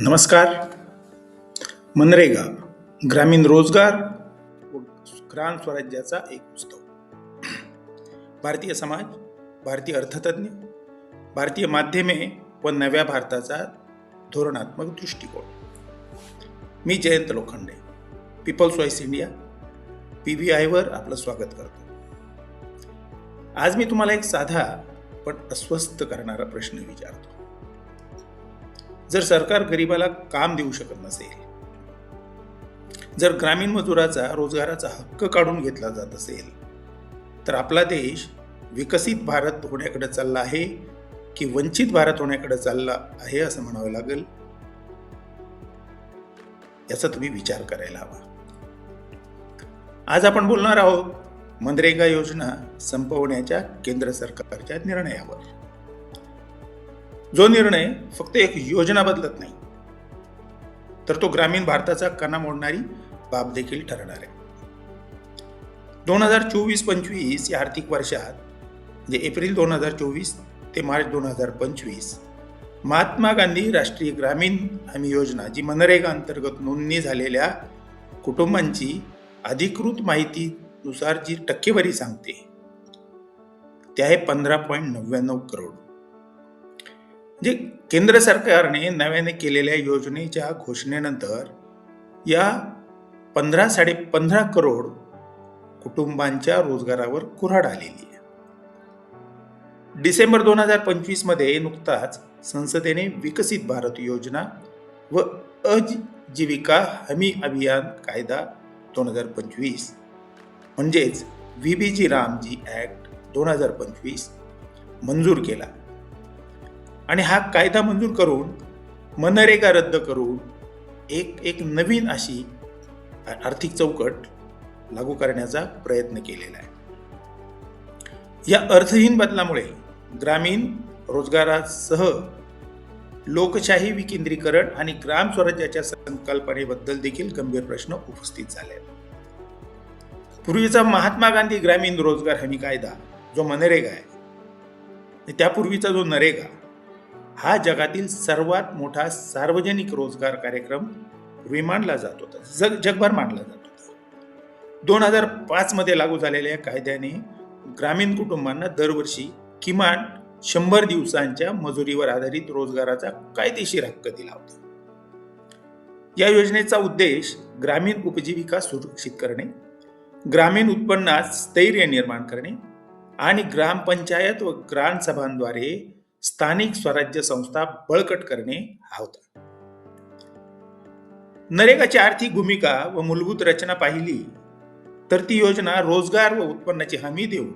नमस्कार. मनरेगा ग्रामीण रोजगार व ग्राम स्वराज्याचा एक उत्सव भारतीय समाज भारतीय अर्थतज्ञ भारतीय माध्यमे व नव्या भारताचा धोरणात्मक दृष्टिकोन. मी Jayant Lokhande People's Voice India P V आयवर आपलं स्वागत करतो. आज मी तुम्हाला एक साधा पण अस्वस्थ करणारा प्रश्न विचारतो. जर सरकार गरिबाला काम देऊ शकत नसेल जर ग्रामीण मजुराचा रोजगाराचा हक्क काढून घेतला जात असेल तर आपला देश विकसित भारत होण्याकडे चालला आहे की वंचित भारत होण्याकडे चालला आहे असं म्हणावं लागेल? याचा तुम्ही विचार करायला हवा. आज आपण बोलणार आहोत मनरेगा योजना संपवण्याच्या केंद्र सरकारच्या निर्णयावर. जो निर्णय फक्त एक योजना बदलत नाही तर तो ग्रामीण भारताचा कणा मोडणारी बाब देखील ठरणार आहे. दोन हजार चोवीस पंचवीस या आर्थिक वर्षात म्हणजे एप्रिल दोन हजार चोवीस ते मार्च दोन हजार पंचवीस महात्मा गांधी राष्ट्रीय ग्रामीण हमी योजना जी मनरेगा अंतर्गत नोंदणी झालेल्या कुटुंबांची अधिकृत माहितीनुसार जी टक्केवारी सांगते ते आहे पंधरा पॉईंट नव्याण्णव करोड. म्हणजे केंद्र सरकारने नव्याने केलेल्या योजनेच्या घोषणेनंतर या पंधरा साडे पंधरा करोड कुटुंबांच्या रोजगारावर कुऱ्हाड आलेली आहे. डिसेंबर दोन हजार पंचवीसमध्ये नुकताच संसदेने विकसित भारत योजना व अजीविका हमी अभियान कायदा दोन हजार पंचवीस म्हणजेच V B G Ramji act दोन हजार पंचवीस मंजूर केला. आणि हा कायदा मंजूर करून मनरेगा रद्द करून एक एक नवीन अशी आर्थिक चौकट लागू करण्याचा प्रयत्न केलेला आहे या अर्थहीन बदलामुळे ग्रामीण रोजगारासह लोकशाही विकेंद्रीकरण आणि ग्राम स्वराज्याच्या संकल्पनेबद्दल देखील गंभीर प्रश्न उपस्थित झाले आहेत. पूर्वीचा महात्मा गांधी ग्रामीण रोजगार हमी कायदा जो मनरेगा आहे त्यापूर्वीचा जो नरेगा हा जगातील सर्वात मोठा सार्वजनिक रोजगार कार्यक्रम पूर्वी मानला जात होता. जग जगभर मानला जात होता. दोन हजार पाचमध्ये लागू झालेल्या कायद्याने ग्रामीण कुटुंबांना दरवर्षी किमान शंभर दिवसांच्या मजुरीवर आधारित रोजगाराचा कायदेशीर हक्क दिला होता. या योजनेचा उद्देश ग्रामीण उपजीविका सुरक्षित करणे ग्रामीण उत्पन्नात स्थैर्य निर्माण करणे आणि ग्रामपंचायत व ग्रामसभांद्वारे स्थानिक स्वराज्य संस्था बळकट करणे हा होता. नरेगाची आर्थिक भूमिका व मूलभूत रचना पाहिली तर ती योजना रोजगार व उत्पन्नाची हमी देऊन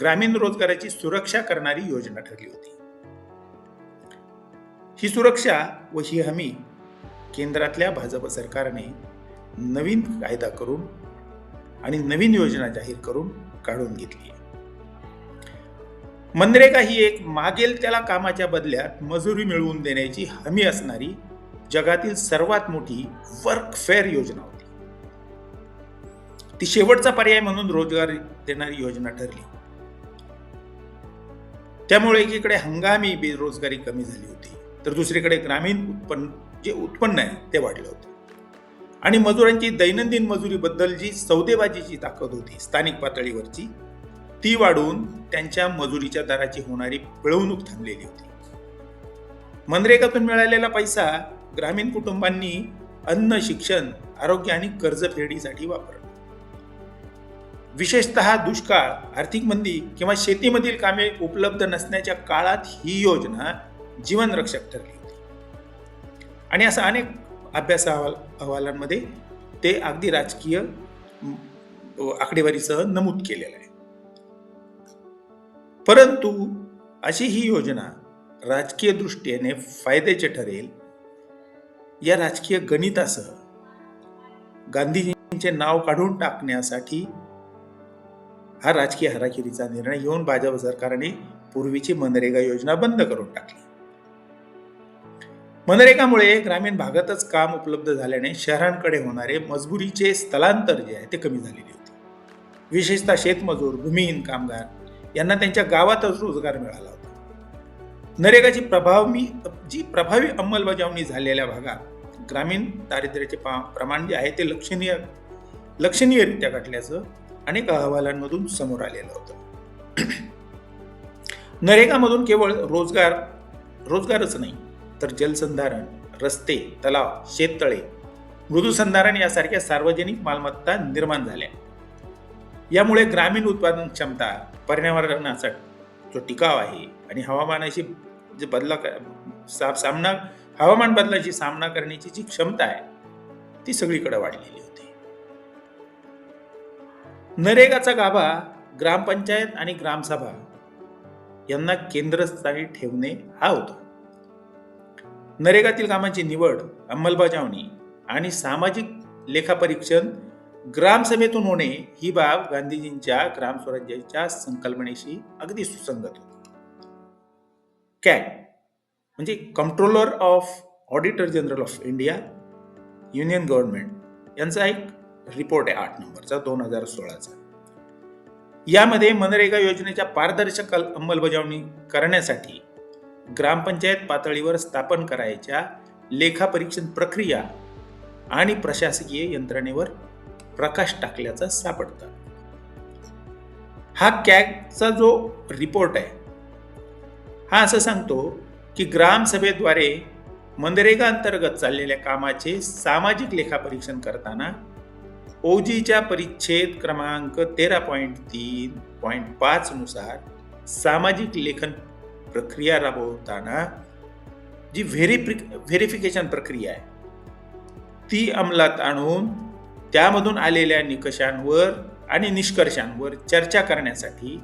ग्रामीण रोजगाराची सुरक्षा करणारी योजना ठरली होती. ही सुरक्षा व ही हमी केंद्रातल्या भाजप सरकारने नवीन कायदा करून आणि नवीन योजना जाहीर करून काढून घेतली. मनरेगा ही एक मागेल त्याला कामाच्या बदल्यात मजुरी मिळवून देण्याची हमी असणारी जगातील सर्वात मोठी वर्क फेअर योजना होती. ती शेवटचा पर्याय म्हणून रोजगार देणारी योजना ठरली. त्यामुळे एकीकडे हंगामी बेरोजगारी कमी झाली होती तर दुसरीकडे ग्रामीण उत्पन्न जे उत्पन्न आहे ते वाढलं होतं. आणि मजुरांची दैनंदिन मजुरीबद्दल जी सौदेबाजीची ताकद होती स्थानिक पातळीवरची ती वाढून त्यांच्या मजुरीच्या दराची होणारी पिळवणूक थांबलेली होती. मनरेगातून मिळालेला पैसा ग्रामीण कुटुंबांनी अन्न शिक्षण आरोग्य आणि कर्जफेडीसाठी वापरला. विशेषतः दुष्काळ आर्थिक मंदी किंवा शेतीमधील कामे उपलब्ध नसण्याच्या काळात ही योजना जीवनरक्षक ठरली होती. आणि असा अनेक अभ्यास अहवाल अहवालांमध्ये ते अगदी राजकीय आकडेवारीसह नमूद केलेलं आहे. परंतु अशी ही योजना राजकीय दृष्टीने फायद्याचे ठरेल. या राजकीय गणितासह गांधीजींचे नाव काढून टाकण्यासाठी हा राजकीय हराखिरीचा निर्णय घेऊन भाजप सरकारने पूर्वीची मनरेगा योजना बंद करून टाकली. मनरेगामुळे ग्रामीण भागातच काम उपलब्ध झाल्याने शहरांकडे होणारे मजबुरीचे स्थलांतर जे आहे ते कमी झालेले होते. विशेषतः शेतमजूर भूमिहीन कामगार यांना त्यांच्या गावातच रोजगार मिळाला होता. नरेगाची प्रभावी जी प्रभावी अंमलबजावणी झालेल्या भागात ग्रामीण दारिद्र्याचे पा- प्रमाण जे आहे ते लक्षणीय लक्षणीयरित्या घटल्याचं अनेक अहवालांमधून समोर आलेलं होतं. नरेगामधून केवळ रोजगार रोजगारच नाही तर जलसंधारण रस्ते तलाव शेततळे मृदूसंधारण यासारख्या सार्वजनिक मालमत्ता निर्माण झाल्या. यामुळे ग्रामीण उत्पादन क्षमता पर्यावरणाचा जो टिकाव आहे आणि हवामानाशी जे बदला सा सामना हवामान बदलाची सामना करण्याची जी क्षमता आहे ती सगळीकडे वाढलेली होती. नरेगाचा गाभा ग्रामपंचायत आणि ग्रामसभा यांना केंद्रस्थानी ठेवणे हा होता. नरेगातील कामांची निवड अंमलबजावणी आणि सामाजिक लेखापरीक्षण ग्रामसभेतून होणे ही बाब गांधीजींच्या ग्रामस्वराज्याच्या संकल्पनेशी अगदी सुसंगत होती. कॅग म्हणजे controller of auditor general of India union government यांचा एक रिपोर्ट आहे आठ नंबरचा दोन हजार सोळाचा. यामध्ये मनरेगा योजनेच्या पारदर्शक अंमलबजावणी करण्यासाठी ग्रामपंचायत पातळीवर स्थापन करायच्या लेखापरीक्षण प्रक्रिया आणि प्रशासकीय यंत्रणेवर प्रकाश टाकल्याचा सापडतात हा कॅगचा जो रिपोर्ट आहे हा असं सांगतो की ग्रामसभेद्वारे मनरेगा अंतर्गत चाललेल्या कामाचे सामाजिक लेखापरीक्षण करताना ओजीच्या परिच्छेद क्रमांक तेरा पॉईंट तीन पॉईंट पाच नुसार सामाजिक लेखन प्रक्रिया राबवताना जी व्हेरिफि व्हेरिफिकेशन प्रक्रिया आहे ती अंमलात आणून त्यामधून आलेल्या निकषांवर आणि निष्कर्षांवर चर्चा करण्यासाठी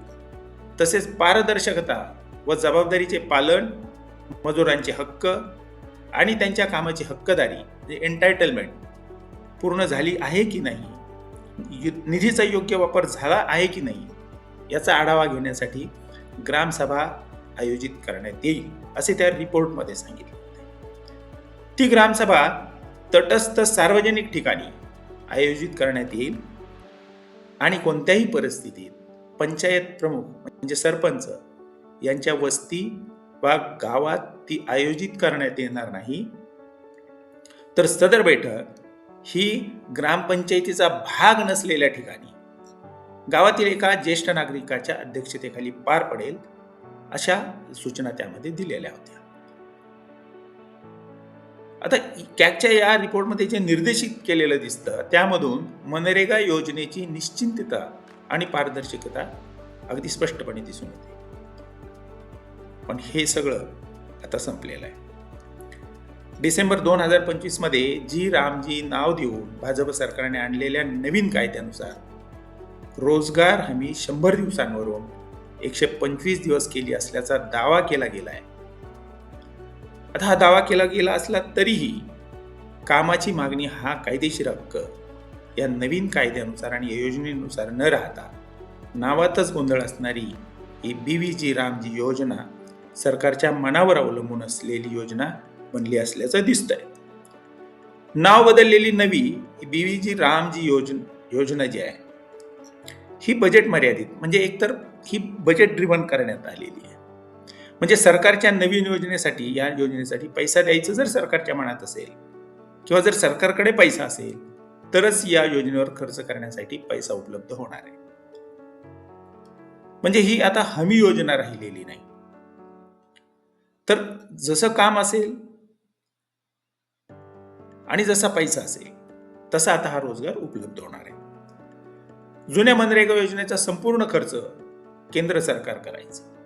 तसेच पारदर्शकता व जबाबदारीचे पालन मजुरांचे हक्क आणि त्यांच्या कामाची हक्कदारी म्हणजे एन्टायटलमेंट पूर्ण झाली आहे की नाही यु- निधीचा योग्य वापर झाला आहे की नाही याचा आढावा घेण्यासाठी ग्रामसभा आयोजित करण्यात येईल असे त्या रिपोर्टमध्ये सांगितले होते. ती ग्रामसभा तटस्थ सार्वजनिक ठिकाणी आयोजित करण्यात येईल आणि कोणत्याही परिस्थितीत पंचायत प्रमुख म्हणजे सरपंच यांच्या वस्ती वा गावात ती आयोजित करण्यात येणार नाही. तर सदर बैठक ही ग्रामपंचायतीचा भाग नसलेल्या ठिकाणी गावातील एका ज्येष्ठ नागरिकाच्या अध्यक्षतेखाली पार पडेल अशा सूचना त्यामध्ये दिलेल्या होत्या. आता कॅगच्या या रिपोर्टमध्ये जे निर्देशित केलेलं दिसतं त्यामधून मनरेगा योजनेची निश्चिंतता आणि पारदर्शकता अगदी स्पष्टपणे दिसून येते. पण हे सगळं आता संपलेलं आहे. डिसेंबर दोन हजार पंचवीसमध्ये जी रामजी नाव देऊन भाजप सरकारने आणलेल्या नवीन कायद्यानुसार रोजगार हमी शंभर दिवसांवरून एकशे पंचवीस दिवस केली असल्याचा दावा केला गेला आहे आता हा दावा केला गेला असला तरीही कामाची मागणी हा कायदेशीर हक्क. या नवीन कायद्यानुसार आणि या योजनेनुसार न राहता नावातच गोंधळ असणारी ही बी व्ही जी रामजी योजना सरकारच्या मनावर अवलंबून असलेली योजना बनली असल्याचं दिसतंय. नाव बदललेली नवी बी व्ही जी रामजी योजना योजना जी आहे ही बजेट मर्यादित म्हणजे एकतर ही बजेट ड्रिव्हन करण्यात आलेली आहे. म्हणजे सरकारच्या नवीन योजनेसाठी या योजनेसाठी पैसा द्यायचं जर सरकारच्या मनात असेल किंवा जर सरकारकडे पैसा असेल तरच या योजनेवर खर्च करण्यासाठी पैसा उपलब्ध होणार आहे. म्हणजे ही आता हमी योजना राहिलेली नाही. तर जसं काम असेल आणि जसा पैसा असेल तसा आता हा रोजगार उपलब्ध होणार आहे. जुन्या मनरेगा योजनेचा संपूर्ण खर्च केंद्र सरकार करायचं.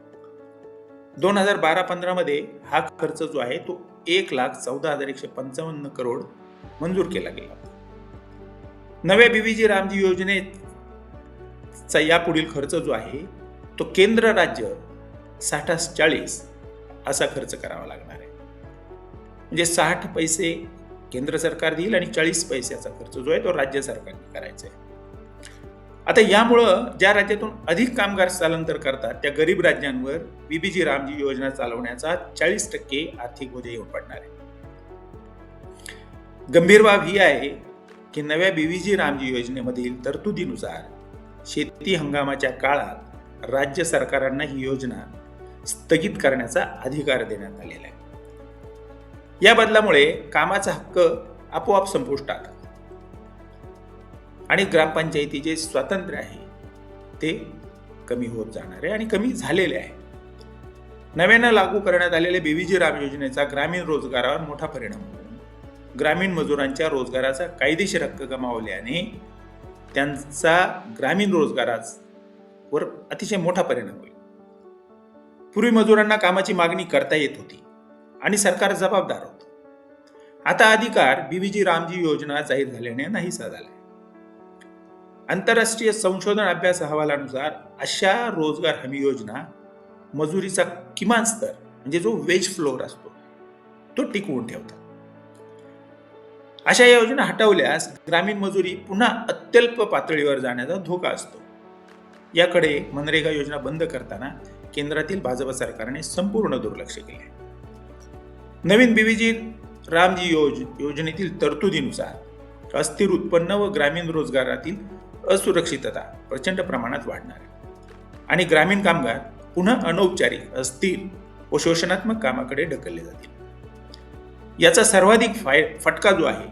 दोन हजार बारा पंधरामध्ये हा खर्च जो आहे तो एक लाख चौदा हजार एकशे पंचावन्न करोड मंजूर केला गेला नव्या बीबीजी रामजी योजनेचा यापुढील खर्च जो आहे तो केंद्र राज्य साठास चाळीस असा खर्च करावा लागणार आहे. म्हणजे साठ पैसे केंद्र सरकार देईल आणि चाळीस पैशाचा खर्च जो आहे तो राज्य सरकारने करायचा आहे. आता यामुळं ज्या राज्यातून अधिक कामगार स्थलांतर करतात त्या गरीब राज्यांवर बीबीजी रामजी योजना चालवण्याचा चाळीस टक्के आर्थिक बोजा येऊन पडणार आहे. गंभीर बाब ही आहे की नव्या बीबीजी रामजी योजनेमधील तरतुदीनुसार शेती हंगामाच्या काळात राज्य सरकारांना ही योजना स्थगित करण्याचा अधिकार देण्यात आलेला आहे. या बदलामुळे कामाचा हक्क आपोआप संपुष्टात आणि ग्रामपंचायती जे स्वातंत्र्य आहे ते कमी होत जाणार आहे आणि कमी झालेले आहे. नव्यानं लागू करण्यात आलेल्या बेबीजी राम योजनेचा ग्रामीण रोजगारावर मोठा परिणाम होईल ग्रामीण मजुरांच्या रोजगाराचा कायदेशीर हक्क गमावल्याने त्यांचा ग्रामीण रोजगारावर अतिशय मोठा परिणाम होईल. पूर्वी मजुरांना कामाची मागणी करता येत होती आणि सरकार जबाबदार होतं. आता अधिकार बीबीजी रामजी योजना जाहीर झाल्याने नाहीसा झाला आंतरराष्ट्रीय संशोधन अभ्यास अहवालानुसार अशा रोजगार हमी योजना मजुरीचा किमान स्तर म्हणजे जो वेज फ्लोअर असतो तो टिकवून ठेवतात. अशा योजना हटवल्यास ग्रामीण मजुरी पुन्हा अत्यल्प पातळीवर जाण्याचा धोका असतो. याकडे मनरेगा योजना बंद करताना केंद्रातील भाजप सरकारने संपूर्ण दुर्लक्ष केले नवीन बीव्हीजी रामजी योज योजनेतील तरतुदीनुसार अस्थिर उत्पन्न व ग्रामीण रोजगारातील असुरक्षितता प्रचंड प्रमाणात वाढणार आहे. आणि ग्रामीण कामगार पुन्हा अनौपचारिक असतील व शोषणात्मक कामाकडे ढकलले जातील. याचा सर्वाधिक फाय फटका जो आहे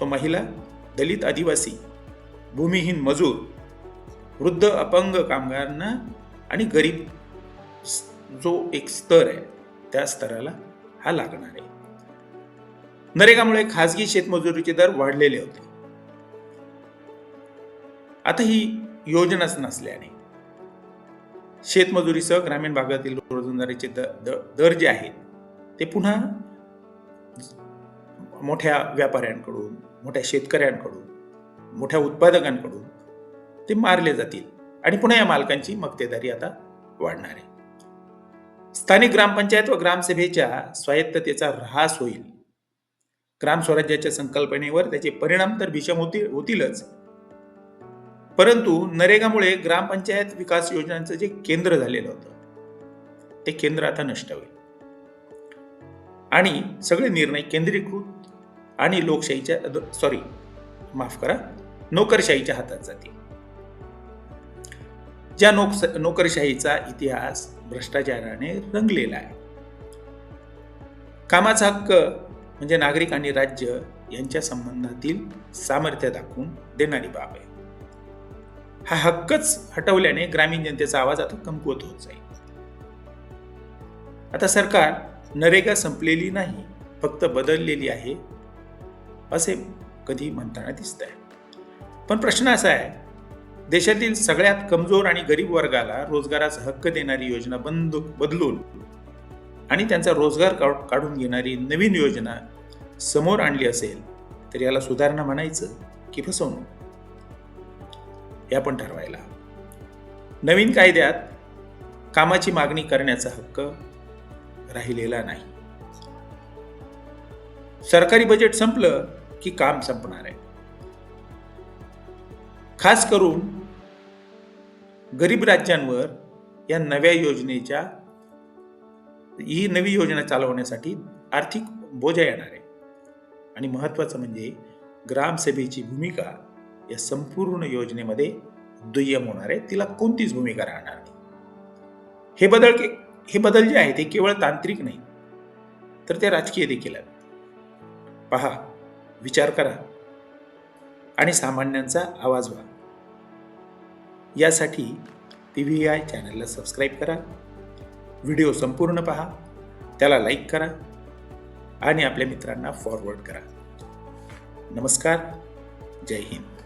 तो महिला दलित आदिवासी भूमिहीन मजूर वृद्ध अपंग कामगारांना आणि गरीब जो एक स्तर आहे त्या स्तराला हा लागणार आहे. नरेगामुळे खाजगी शेतमजुरीचे दर वाढलेले होते. आता ही योजनाच नसल्याने. शेतमजुरीसह ग्रामीण भागातील रोजंदारीचे द- दर जे आहेत ते पुन्हा मोठ्या व्यापाऱ्यांकडून मोठ्या शेतकऱ्यांकडून मोठ्या उत्पादकांकडून ते मारले जातील आणि पुन्हा या मालकांची मक्तेदारी आता वाढणार आहे. स्थानिक ग्रामपंचायत व ग्रामसभेच्या स्वायत्ततेचा ऱ्हास होईल. ग्राम स्वराज्याच्या संकल्पनेवर त्याचे परिणाम तर भीषम होतील होतीलच. परंतु नरेगामुळे ग्रामपंचायत विकास योजनांचं जे केंद्र झालेलं होतं ते केंद्र आता नष्ट होईल. आणि सगळे निर्णय केंद्रीकृत आणि लोकशाहीच्या सॉरी माफ करा नोकरशाहीच्या हातात जातील. ज्या नोक नोकरशाहीचा इतिहास भ्रष्टाचाराने रंगलेला आहे. कामाचा हक्क म्हणजे नागरिक आणि राज्य यांच्या संबंधातील सामर्थ्य दाखवून देणारी बाब आहे. हा हक्कच हटवल्याने ग्रामीण जनतेचा आवाज आता कमकुवत होत जाईल. आता सरकार नरेगा संपलेली नाही फक्त बदललेली आहे असे कधी म्हणताना दिसत आहे पण प्रश्न असा आहे देशातील सगळ्यात कमजोर आणि गरीब वर्गाला रोजगाराचा हक्क देणारी योजना बंद बदलून आणि त्यांचा रोजगार काढून घेणारी नवीन योजना समोर आणली असेल तर याला सुधारणा म्हणायचं की फसवणूक. हे आपण ठरवायला. नवीन कायद्यात कामाची मागणी करण्याचा हक्क राहिलेला नाही. सरकारी बजेट संपलं की काम संपणार आहे. खास करून गरीब राज्यांवर या नव्या योजनेच्या ही नवी योजना चालवण्यासाठी आर्थिक बोजा येणार आहे. आणि महत्वाचं म्हणजे ग्रामसभेची भूमिका या संपूर्ण योजनेमध्ये दुय्यम होणार आहे तिला कोणतीच भूमिका राहणार नाही. हे बदल के हे बदल जे आहे ते केवळ तांत्रिक नाही तर ते राजकीय देखील आहेत पहा विचार करा आणि सामान्यांचा आवाज व्हा. यासाठी टी व्ही आय चॅनलला सबस्क्राईब करा व्हिडिओ संपूर्ण पहा त्याला लाईक करा आणि आपल्या मित्रांना फॉरवर्ड करा. नमस्कार जय हिंद.